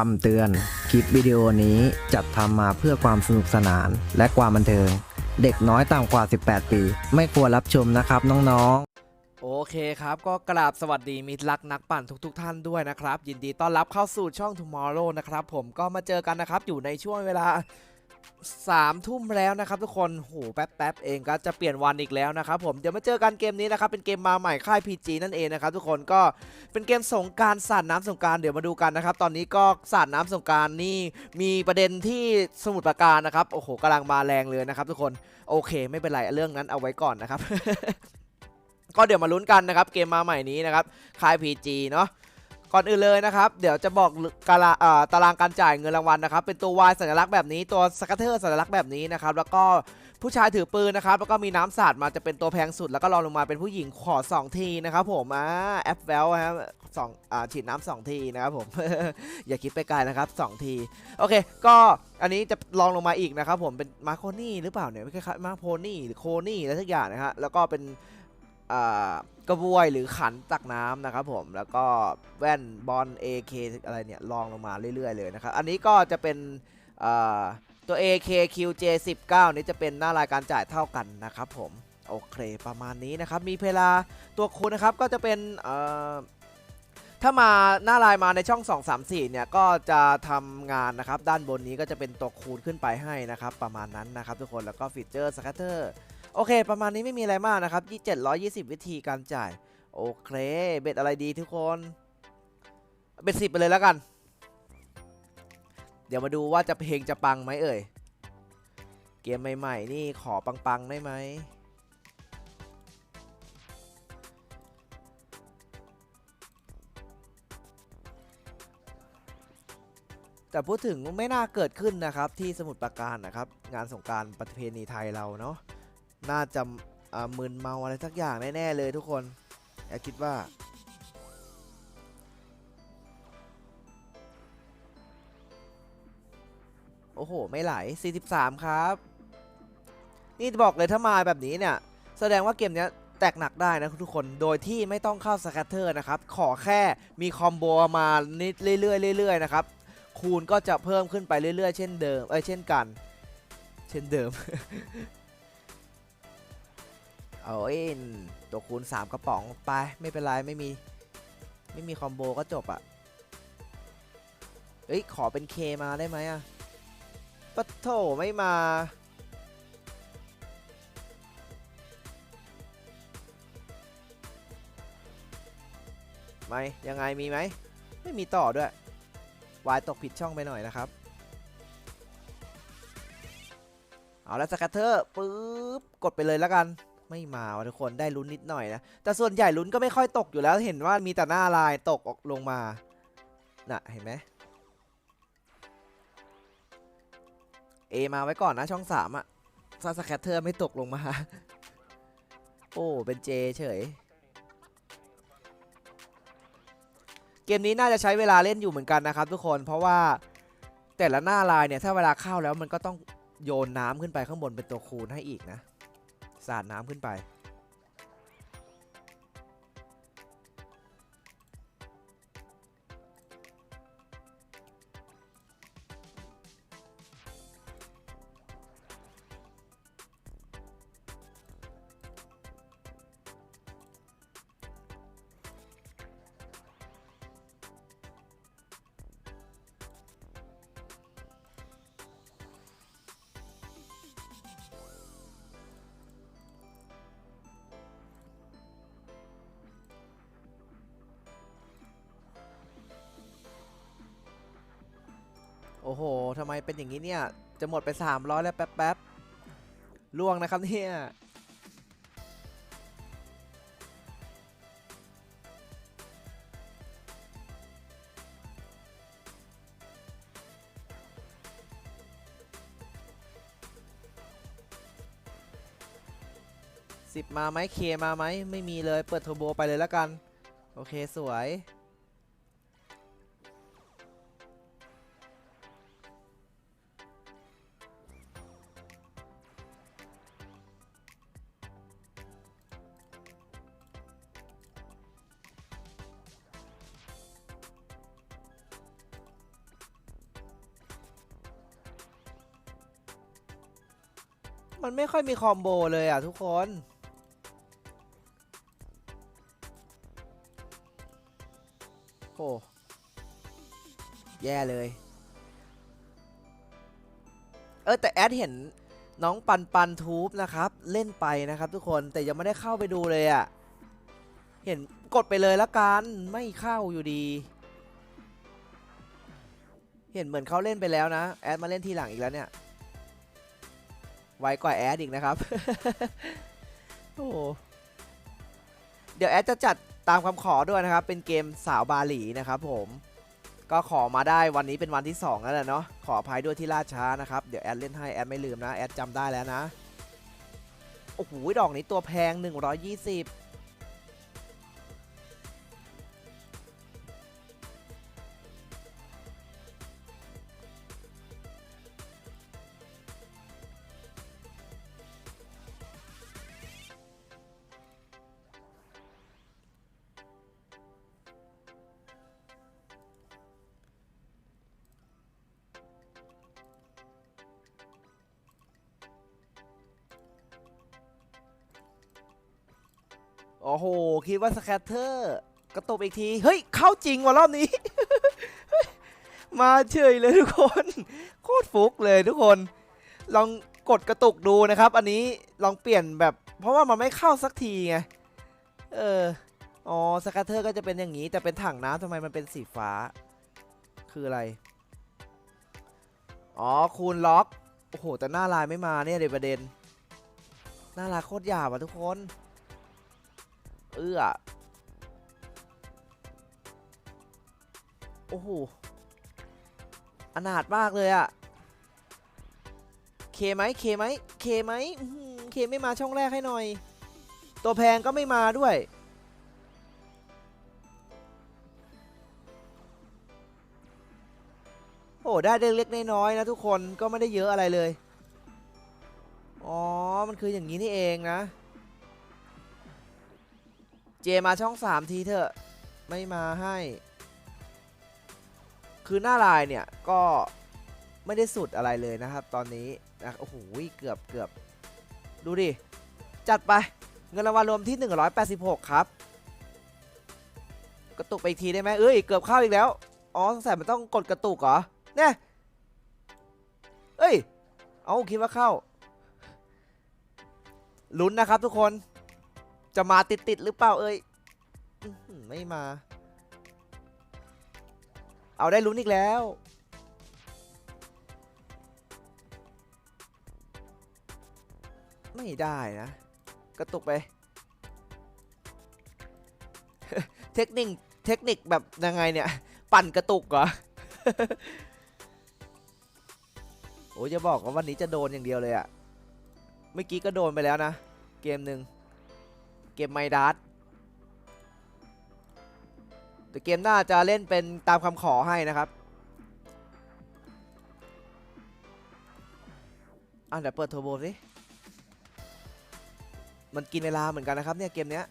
คำเตือน คลิปวิดีโอนี้จัดทำมาเพื่อความสนุกสนานและความบันเทิง เด็กน้อยต่ำกว่า 18 ปี ไม่ควรรับชมนะครับน้องๆ โอเคครับก็กราบสวัสดีมิตรรักนักปั่นทุกๆทท่านด้วยนะครับ ยินดีต้อนรับเข้าสู่ช่อง Tomorrow นะครับ ผมก็มาเจอกันนะครับ อยู่ในช่วงเวลา 3ทุ่มแล้วนะครับทุกคนโหแป๊บแป๊บเองก็จะเปลี่ยนวันอีกแล้วนะครับผมเดี๋ยวมาเจอกันเกมนี้นะครับเป็นเกมมาใหม่ค่าย PG นั่นเองนะครับทุกคนก็เป็นเกมสงการสาดน้ำสงการเดี๋ยวมาดูกันนะครับตอนนี้ก็สาดน้ำสงการนี่มีประเด็นที่สมุทรปราการนะครับโอ้โหกำลังมาแรงเลยนะครับทุกคนโอเค ไม่เป็นไรเรื่องนั้นเอาไว้ก่อนนะครับก็เดี๋ยวมาลุ้นกันนะครับเกมมาใหม่นี้นะครับค่าย PG เนาะ ก่อนอื่นเลยนะครับ เดี๋ยวจะบอกกาตารางการจ่ายเงินรางวัลนะครับ เป็นตัว Y สัญลักษณ์แบบนี้ ตัวสกัตเตอร์สัญลักษณ์แบบนี้นะครับ แล้วก็ผู้ชายถือปืนนะครับ แล้วก็มีน้ำสาดมาจะเป็นตัวแพงสุด แล้วก็รองลงมาเป็นผู้หญิงขอ 2 ทีนะครับผมอ่าแอปเวลครับสองอ่าฉีดน้ำสองทีนะครับผม อย่าคิดไปไกลนะครับ 2 ที โอเค ก็อันนี้จะลองลงมาอีกนะครับผมเป็นมาโคนี่หรือเปล่าเนี่ยไม่คล้ายๆมาโพนี่หรือโคนี่อะไรสักอย่างนะฮะแล้วก็เป็น กระบวยหรือขันตักน้ำนะครับผมแล้วก็แว่นบอล AK อะไรเนี่ยลองลงมาเรื่อยๆเลยนะครับ อันนี้ก็จะเป็นอ่าตัว AKQJ19 นี้จะเป็นหน้ารายการจ่ายเท่ากันนะครับผมโอเคประมาณนี้นะครับ มีเพลาตัวคูณนะครับก็จะเป็นถ้ามาหน้าลายมาในช่อง 2 3 4 เนี่ยก็จะทำงานนะครับ ด้านบนนี้ก็จะเป็นตัวคูณขึ้นไปให้นะครับ ประมาณนั้นนะครับทุกคนแล้วก็ฟีเจอร์สกัตเตอร์ โอเค ประมาณนี้ไม่มีอะไรมากนะครับ720 วิธีการจ่าย โอเค เบ็ดอะไรดีทุกคน เบ็ดสิบไปเลยแล้วกัน เดี๋ยวมาดูว่าจะเพลงจะปังไหมเอ่ย เกมใหม่ๆ นี่ขอปังๆ ได้ไหมแต่พูดถึงไม่น่าเกิดขึ้นนะครับที่สมุทรปราการนะครับ งานสงการประเพณีไทยเราเนาะ น่าจะมึนเมาอะไรสักอย่างแน่ๆเลยทุกคนแอบคิดว่า โอ้โห ไม่ไหล 43 ครับ นี่บอกเลยถ้ามาแบบนี้เนี่ย แสดงว่าเกมนี้แตกหนักได้นะทุกคน โดยที่ไม่ต้องเข้าสแคตเตอร์นะครับ ขอแค่มีคอมโบมานิดเรื่อยๆเรื่อยๆนะครับ คูณก็จะเพิ่มขึ้นไปเรื่อยๆ เช่นเดิม เอ้ย เช่นกัน เช่นเดิม เอาเอ็นตัวคูณ 3 กระป๋องไปไม่เป็นไรไม่มีไม่มีคอมโบก็จบอะเอ้ยขอเป็นเคมาได้ไหมอะปะโถไม่มา ไม่ยังไงมีไหมไม่มีต่อด้วยวายตกผิดช่องไปหน่อยนะครับ เอาแล้วสกัตเตอร์ปึ๊บกดไปเลยแล้วกัน ไม่มาวะทุกคนได้ลุ้นนิดหน่อยนะ แต่ส่วนใหญ่ลุ้นก็ไม่ค่อยตกอยู่แล้วเห็นว่ามีแต่หน้าลายตกออกลงมาน่ะเห็นไหมเอมาไว้ก่อนนะช่องสามอะถ้าสแคตเตอร์ไม่ตกลงมา โอ้เป็นเจเฉย เกมนี้น่าจะใช้เวลาเล่นอยู่เหมือนกันนะครับทุกคนเพราะว่าแต่ละหน้าลายเนี่ยถ้าเวลาเข้าแล้วมันก็ต้องโยนน้ำขึ้นไปข้างบนเป็นตัวคูณให้อีกนะ สาดน้ำขึ้นไป โอ้โหทำไมเป็นอย่างนี้เนี่ย จะหมดไป 300 แล้วแป๊บๆล่วงนะครับเนี่ยสิบมาไหมเคมาไหมไม่มีเลยเปิดเทอร์โบไปเลยแล้วกัน โอเคสวย มันไม่ค่อยมีคอมโบเลยอะทุกคน โอ้แย่เลย เออแต่แอดเห็นน้องปันปันทูบนะครับ เล่นไปนะครับทุกคนแต่ยังไม่ได้เข้าไปดูเลยอะ่ะ เห็นกดไปเลยละกัน ไม่เข้าอยู่ดี เห็นเหมือนเขาเล่นไปแล้วนะ แอดมาเล่นทีหลังอีกแล้วเนี่ย ไวกว่าแอดอีกนะครับ โอ้เดี๋ยวแอดจะจัดตามคำขอด้วยนะครับ เป็นเกมสาวบาหลีนะครับผมก็ขอมาได้วันนี้เป็นวันที่ 2 แล้วแหละเนาะขออภัยด้วยที่ล่าช้านะครับ เดี๋ยวแอดเล่นให้แอดไม่ลืมนะ แอดจำได้แล้วนะ โอ้โห ดอกนี้ตัวแพง 120 โอ้โห คิดว่าสแคตเตอร์กระตบอีกที เฮ้ย เข้าจริงว่ะรอบนี้ มาเฉยเลยทุกคน โคตรฟุกเลยทุกคน ลองกดกระตุกดูนะครับ อันนี้ลองเปลี่ยนแบบ เพราะว่ามันไม่เข้าสักทีไง เออ อ๋อสแคตเตอร์ก็จะเป็นอย่างนี้ แต่เป็นถังน้ำทำไมมันเป็นสีฟ้า คืออะไร อ๋อ คูณล็อก โอ้โห แต่หน้าลายไม่มาเนี่ยเดี๋ยวประเด็น หน้าลายโคตรหยาบอะทุกคน เอื้อ โอ้โห อนาถมากเลยอะเคไหมเคไหมเคไหมเคไม่มาช่องแรกให้หน่อย ตัวแพงก็ไม่มาด้วยโอ้ได้เล็กๆน้อยๆนะทุกคนก็ไม่ได้เยอะอะไรเลย อ๋อ มันคืออย่างนี้นี่เองนะ เจมาช่องสามทีเถอะ ไม่มาให้ คือหน้าลายเนี่ยก็ไม่ได้สุดอะไรเลยนะครับ ตอนนี้นะโอ้โหเกือบเกือบดูดิ จัดไปเงินรางวัลรวมที่ 186 ครับ กระตุกไปอีกทีได้ไหมเอ้ยเกือบเข้าอีกแล้ว อ๋อสงสัยมันต้องกดกระตุกเหรอเนี่ยเอ้ย เอาคิดว่าเข้าลุ้นนะครับทุกคน จะมาติดติดๆหรือเปล่าเอ้ยไม่มา เอาได้ลุ้นอีกแล้ว ไม่ได้นะ กระตุกไป เทคนิคเทคนิคแบบยังไงเนี่ย ปั่นกระตุกเหรอโอ้ยจะบอกว่าวันนี้จะโดนอย่างเดียวเลยอะเมื่อกี้ก็โดนไปแล้วนะ เกมหนึ่ง เกมไมดัสแต่เกมหน้าจะเล่นเป็นตามคำขอให้นะครับอะเดี๋ยวเปิดเทอร์โบสิมันกินเวลาเหมือนกันนะครับเนี่ยเกมเนี้ย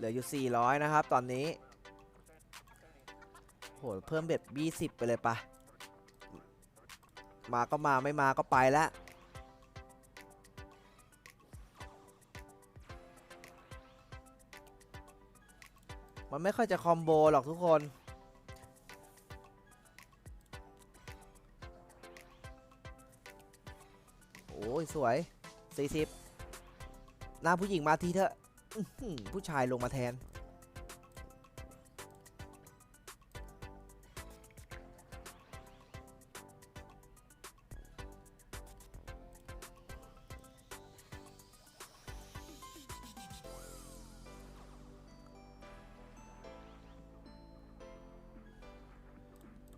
เหลืออยู่ 400 นะครับ ตอนนี้โหเพิ่มเบ็ด20 ไปเลยปะมาก็มาไม่มาก็ไปแล้วมันไม่ค่อยจะคอมโบหรอกทุกคน โอ้ย สวย 40 หน้าผู้หญิงมาทีเถอะ ผู้ชายลงมาแทน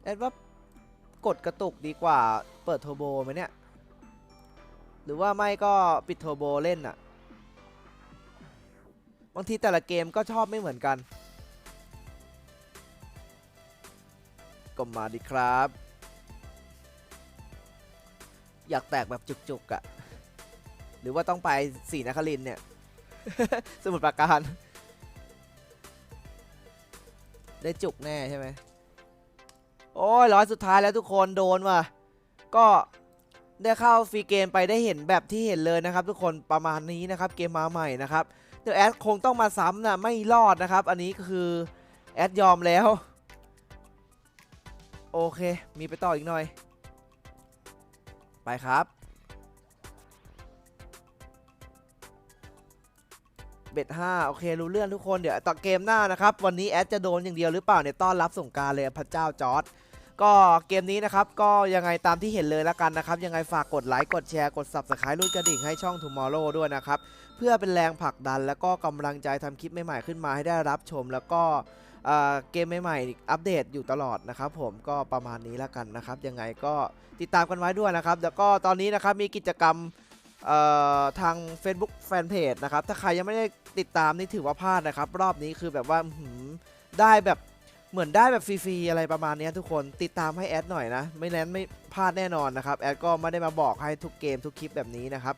แอดว่ากดกระตุกดีกว่าเปิดโทโบไหมเนี่ย หรือว่าไม่ก็ปิดโทโบเล่นอะ บางทีแต่ละเกมก็ชอบไม่เหมือนกันก็มาดีครับ อยากแตกแบบจุกๆอะหรือว่าต้องไปสีนครินเนี่ย สมุทรปราการ ได้จุกแน่ใช่ไหมโอ้ยร้อยสุดท้ายแล้วทุกคนโดนว่ะ ก็ได้เข้าฟรีเกมไปได้เห็นแบบที่เห็นเลยนะครับ ทุกคนประมาณนี้นะครับ เกมมาใหม่นะครับ เดี๋ยวแอดคงต้องมาซ้ำนะไม่รอดนะครับ อันนี้ก็คือแอดยอมแล้ว โอเค มีไปต่ออีกหน่อย ไปครับ เบ็ดห้าโอเค รู้เรื่องทุกคน เดี๋ยวต่อเกมหน้านะครับ วันนี้แอดจะโดนอย่างเดียวหรือเปล่าเนี่ยต้อนรับสงการเลยพระเจ้าจอร์ด ก็เกมนี้นะครับ ก็ยังไงตามที่เห็นเลยล้วกันนะครับ ยังไงฝากกดไลค์กดแชร์กด Subscribe รูดกระดิ่งให้ช่อง Tomorrow ด้วยนะครับ เพื่อเป็นแรงผลักดัน แล้วก็กำลังใจทำคลิปใหม่ๆขึ้นมาให้ได้รับชม แล้วก็เเกมใหม่ๆอัปเดตอยู่ตลอดนะครับ ผมก็ประมาณนี้ล้วกันนะครับ ยังไงก็ติดตามกันไว้ด้วยนะครับ แล้วก็ตอนนี้นะครับมีกิจกรรมทาง Facebook Fanpage นะครับ ถ้าใครยังไม่ได้ติดตามนี่ถือว่าพลาดนะครับ รอบนี้คือแบบว่าได้แบบ เหมือนได้แบบฟรีๆอะไรประมาณนี้ทุกคนติดตามให้แอดหน่อยนะ ไม่นั้นไม่พลาดแน่นอนนะครับ แอดก็ไม่ได้มาบอกให้ทุกเกมทุกคลิปแบบนี้นะครับ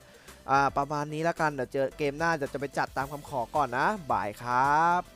ประมาณนี้แล้วกันเดี๋ยวเจอเกมหน้าจะจะไปจัดตามคำขอก่อนนะบ่ายครับ